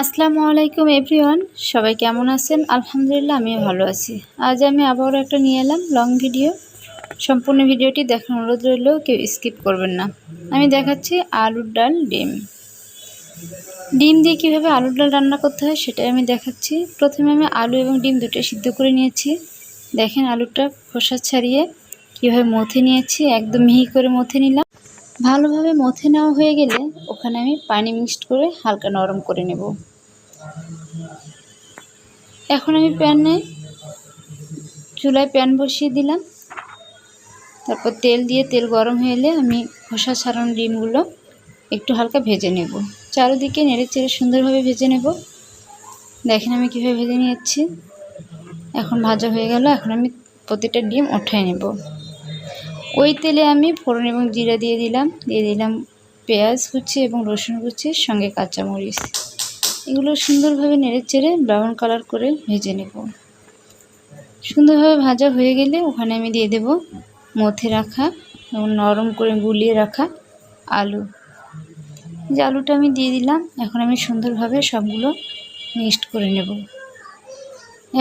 আসসালামু আলাইকুম, এভরিওয়ান। সবাই কেমন আছেন? আলহামদুলিল্লাহ, আমিও ভালো আছি। আজ আমি আবারও একটা নিয়ে এলাম, লং ভিডিও। সম্পূর্ণ ভিডিওটি দেখার অনুরোধ রইল, কেউ স্কিপ করবেন না। আমি দেখাচ্ছি আলুর ডাল ডিম। ডিম দিয়ে কীভাবে আলুর ডাল রান্না করতে হয় সেটাই আমি দেখাচ্ছি। প্রথমে আমি আলু এবং ডিম দুটো সিদ্ধ করে নিয়েছি। দেখেন আলুটা খোসা ছাড়িয়ে কীভাবে মথে নিয়েছি, একদম মিহি করে মথে নিলাম। ভালোভাবে মথে নেওয়া হয়ে গেলে ওখানে আমি পানি মিক্সড করে হালকা নরম করে নেব। এখন আমি প্যানে চুলায় প্যান বসিয়ে দিলাম। তারপর তেল দিয়ে তেল গরম হয়ে এলে আমি খোসা ছাড়ানো ডিমগুলো একটু হালকা ভেজে নেব। চারিদিকে নেড়ে চেড়ে সুন্দরভাবে ভেজে নেব। দেখেন আমি কীভাবে ভেজে নিয়েছি। এখন ভাজা হয়ে গেল। এখন আমি প্রতিটা ডিম উঠাই নেব। ওই তেলে আমি ফোড়ন এবং জিরা দিয়ে দিলাম দিয়ে দিলাম পেঁয়াজ কুচি এবং রসুন কুচির সঙ্গে কাঁচামরিচ। এগুলো সুন্দরভাবে নেড়ে চেড়ে ব্রাউন কালার করে ভেজে নেব। সুন্দরভাবে ভাজা হয়ে গেলে ওখানে আমি দিয়ে দেব মথে রাখা এবং নরম করে গুলিয়ে রাখা আলু। যে আলুটা আমি দিয়ে দিলাম, এখন আমি সুন্দরভাবে সবগুলো মিক্সড করে নেব।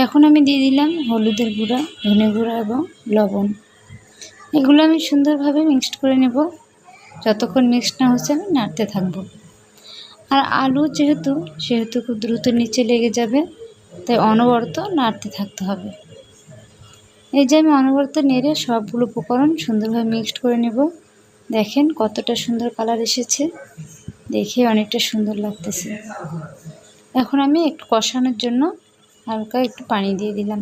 এখন আমি দিয়ে দিলাম হলুদের গুঁড়া, ধনে গুঁড়া এবং লবণ। এগুলো আমি সুন্দরভাবে মিক্সড করে নেব। যতক্ষণ মিক্সড না হচ্ছে আমি নাড়তে থাকব। আর আলু যেহেতু, সেহেতু খুব দ্রুত নিচে লেগে যাবে, তাই অনবরত নাড়তে থাকতে হবে। এই যে আমি অনবরত নেড়ে সবগুলো উপকরণ সুন্দরভাবে মিক্সড করে নেব। দেখেন কতটা সুন্দর কালার এসেছে। দেখে অনেকটা সুন্দর লাগতেছে। এখন আমি একটু কষানোর জন্য হালকা একটু পানি দিয়ে দিলাম।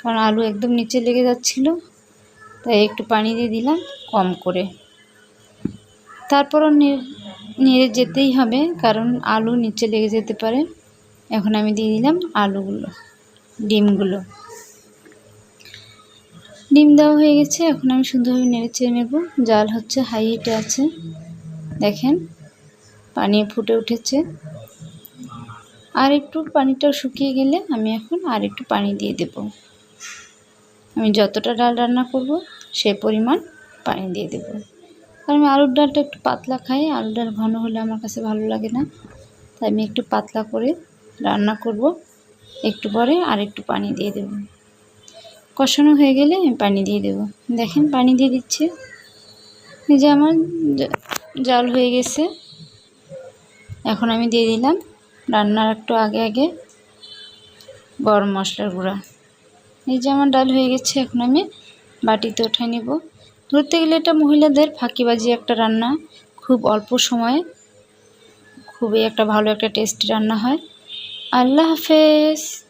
কারণ আলু একদম নিচে লেগে যাচ্ছিল। তাই একটু পানি দিয়ে দিলাম, কম করে। তারপরও নেড়ে যেতেই হবে, কারণ আলু নিচে লেগে যেতে পারে। এখন আমি দিয়ে দিলাম আলুগুলো, ডিমগুলো। ডিম দেওয়া হয়ে গেছে, এখন আমি সুন্দরভাবে নেড়ে চেড়ে নেব। জাল হচ্ছে হাই হিটে আছে, দেখেন, পানি ফুটে উঠেছে। আর একটু পানিটা শুকিয়ে গেলে আমি এখন আর একটু পানি দিয়ে দেব। আমি যতটা ডাল রান্না করব সে পরিমাণ পানি দিয়ে দেব। কারণ আমি আলুর ডালটা একটু পাতলা খাই, আলুর ডাল ঘন হলে আমার কাছে ভালো লাগে না। তাই আমি একটু পাতলা করে রান্না করব। একটু পরে আর একটু পানি দিয়ে দেব। কষানো হয়ে গেলে আমি পানি দিয়ে দেব। দেখেন পানি দিয়ে দিচ্ছে। যে আমার জাল হয়ে গেছে। এখন আমি দিয়ে দিলাম রান্নার একটু আগে আগে গরম মশলার গুঁড়া। এই যে আমার ডাল হয়ে গেছে, এখন আমি বাটিতে উঠে নেব। ধরতে গেলে এটা মহিলাদের ফাঁকিবাজি একটা রান্না। খুব অল্প সময়ে খুবই একটা ভালো একটা টেস্টি রান্না হয়। আল্লাহ হাফেজ।